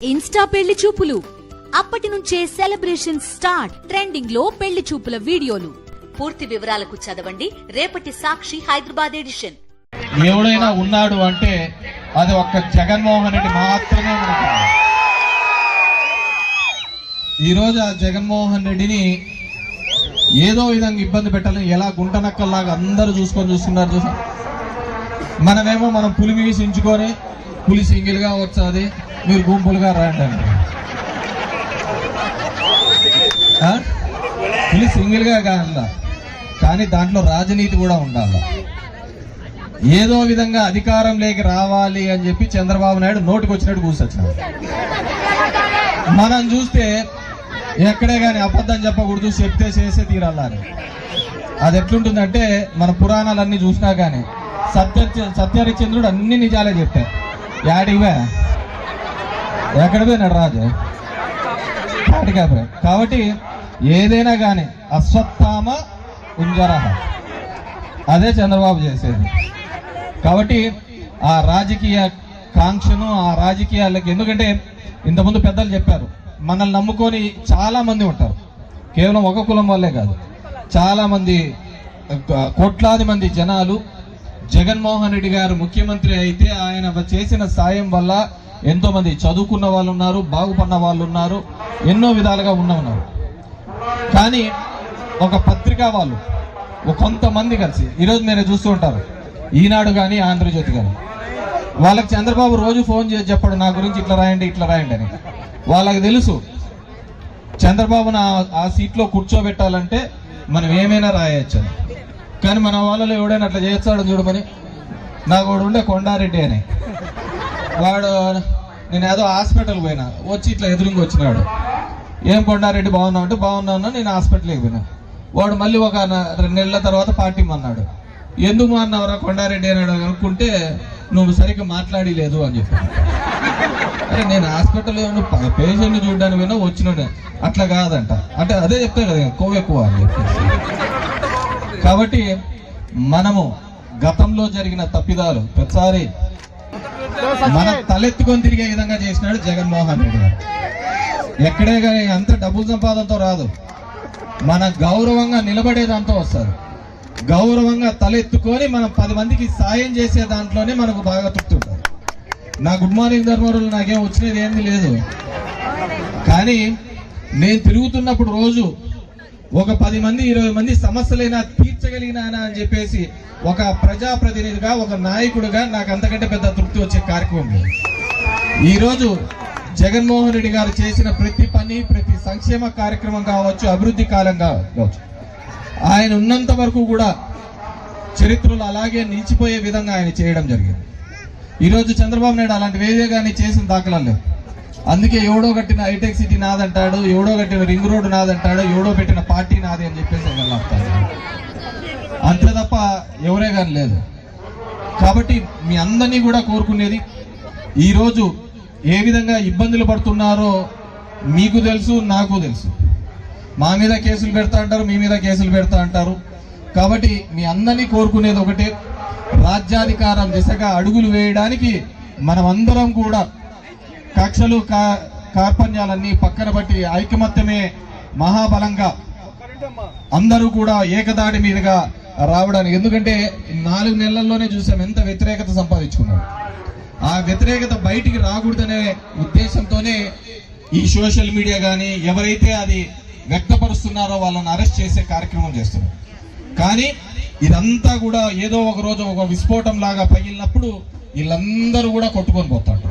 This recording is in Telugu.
ఇన్స్టా పెళ్ళి చూపులు. అప్పటి నుంచే సెలబ్రేషన్ స్టార్ట్. ట్రెండింగ్లో పెళ్ళి చూపుల వీడియోలు. పూర్తి వివరాలకు చదవండి. రేపటి సాక్షి హైదరాబాద్ ఎడిషన్. ఎవడైనా ఉన్నాడు అంటే అది ఒక్క జగన్మోహన్ రెడ్డి మాత్రమే ఈరోజు ఆ జగన్మోహన్ రెడ్డిని ఏదో విధంగా ఇబ్బంది పెట్టాలని ఎలా గుంటనక్కల్లాగా అందరూ చూసుకొని చూస్తున్నారు చూసాం మనమేమో మనం పులి ఉంచుకొని పులి సింగిల్గా వచ్చాది. మీరు గుంపులుగా రండి పులి సింగిల్గా కాదా? కానీ దాంట్లో రాజనీతి కూడా ఉండాలి. ఏదో విధంగా అధికారం లేక రావాలి అని చెప్పి చంద్రబాబు నాయుడు నోటికి వచ్చినట్టు కూర్చొచ్చినాడు. మనం చూస్తే ఎక్కడే కానీ అబద్ధం చెప్పకూడదు చెప్తే చేసే తీరాలని అది ఎట్లుంటుందంటే మన పురాణాలన్నీ చూసినా కానీ సత్య సత్యహరిచంద్రుడు అన్ని నిజాలే చెప్పారు యాడివే ఎక్కడ పోయినాడు రాజు? కాటికాపే కాబట్టి ఏదైనా కానీ అశ్వత్థామ ఉంజరహ. అదే చంద్రబాబు చేసేది. కాబట్టి ఆ రాజకీయ కాంక్షను ఆ రాజకీయాలకి ఎందుకంటే ఇంతకుముందు పెద్దలు చెప్పారు మనల్ని నమ్ముకొని చాలామంది ఉంటారు. కేవలం ఒక కులం వల్లే కాదు. చాలామంది కోట్లాది మంది జనాలు జగన్మోహన్ రెడ్డి గారు ముఖ్యమంత్రి అయితే ఆయన చేసిన సాయం వల్ల ఎంతో మంది చదువుకున్న వాళ్ళు ఉన్నారు బాగుపడిన వాళ్ళు ఉన్నారు ఎన్నో విధాలుగా ఉన్న ఉన్నారు కానీ ఒక పత్రికా వాళ్ళు కొంతమంది కలిసి ఈరోజు మీరు చూస్తూ ఉంటారు ఈనాడు కానీ ఆంధ్రజ్యోతి కానీ వాళ్ళకి చంద్రబాబు రోజు ఫోన్ చేసి చెప్పాడు నా గురించి ఇట్లా రాయండి ఇట్లా రాయండి అని. వాళ్ళకి తెలుసు చంద్రబాబును ఆ- సీట్లో కూర్చోబెట్టాలంటే మనం ఏమైనా రాయొచ్చు కానీ మన వాళ్ళలో ఎవడైనా అట్లా చేస్తాడు చూడమని నాకు వాడు ఉండే కొండారెడ్డి అని. వాడు నేను ఏదో హాస్పిటల్ పోయినా. వచ్చి ఇట్లా ఎదురుంగి వచ్చినాడు. ఏం కొండారెడ్డి బాగున్నావు? అంటే బాగున్నాను నేను హాస్పిటల్కి పోయినా. వాడు మళ్ళీ ఒక రెండు నెలల తర్వాత పార్టీ అన్నాడు ఎందుకు అన్నావురా కొండారెడ్డి? అని అనుకుంటే నువ్వు సరిగ్గా మాట్లాడి లేదు అని చెప్పాను అరే నేను హాస్పిటల్ పేషెంట్ చూడడానికి పోయినా వచ్చిన అట్లా కాదంట. అంటే అదే చెప్తాను కదా కొవ్వు ఎక్కువ అని చెప్పేసి కాబట్టి మనము గతంలో జరిగిన తప్పిదాలు ప్రతిసారి మన తలెత్తుకొని తిరిగే విధంగా చేసినాడు జగన్మోహన్ రెడ్డి గారు. ఎక్కడే కానీ అంత డబ్బు సంపాదనతో రాదు. మన గౌరవంగా నిలబడే దాంతో వస్తారు. గౌరవంగా తలెత్తుకొని మనం పది మందికి సాయం చేసే దాంట్లోనే మనకు బాగా తృప్తి ఉంటారు నా గుడ్ మార్నింగ్ ధర్మవరులు నాకేం వచ్చినది ఏంది లేదు. కానీ నేను తిరుగుతున్నప్పుడు రోజు ఒక పది మంది ఇరవై మంది సమస్యలైనా తీర్చగలిగినానా అని చెప్పేసి ఒక ప్రజాప్రతినిధిగా ఒక నాయకుడిగా నాకు అంతకంటే పెద్ద తృప్తి వచ్చే కార్యక్రమం ఈరోజు జగన్మోహన్ రెడ్డి గారు చేసిన ప్రతి పని ప్రతి సంక్షేమ కార్యక్రమం కావచ్చు అభివృద్ధి కాలం కావచ్చు ఆయన ఉన్నంత వరకు కూడా చరిత్రలో అలాగే నిలిచిపోయే విధంగా ఆయన చేయడం జరిగింది. ఈరోజు చంద్రబాబు నాయుడు అలాంటి వేదే కానీ చేసిన దాఖలాలు లేవు. అందుకే ఎవడో కట్టిన హైటెక్ సిటీ నాదంటాడు ఎవడో కట్టిన రింగ్ రోడ్డు నాదంటాడు ఎవడో పెట్టిన పార్టీ నాది అని చెప్పేసి వెళ్ళాపుతాడు అంతే తప్ప ఎవరే కానీ లేదు. కాబట్టి మీ అందరినీ కూడా కోరుకునేది ఈరోజు ఏ విధంగా ఇబ్బందులు పడుతున్నారో మీకు తెలుసు నాకు తెలుసు. మా మీద కేసులు పెడతా అంటారు మీ మీద కేసులు పెడతా అంటారు. కాబట్టి మీ అందరినీ కోరుకునేది ఒకటే రాజ్యాధికారం దిశగా అడుగులు వేయడానికి మనమందరం కూడా కక్షలు కా కార్పణ్యాలన్నీ పక్కన బట్టి ఐకమత్యమే మహాబలంగా అందరూ కూడా ఏకదాడి మీదుగా రావడానికి. ఎందుకంటే నాలుగు నెలల్లోనే చూసాం ఎంత వ్యతిరేకత సంపాదించుకున్నాడు. ఆ వ్యతిరేకత బయటికి రాకూడదనే ఉద్దేశంతోనే ఈ సోషల్ మీడియా కానీ ఎవరైతే అది వ్యక్తపరుస్తున్నారో వాళ్ళని అరెస్ట్ చేసే కార్యక్రమం చేస్తున్నారు. కానీ ఇదంతా కూడా ఏదో ఒక రోజు ఒక విస్ఫోటం లాగా పగిలినప్పుడు వీళ్ళందరూ కూడా కొట్టుకొని పోతాడు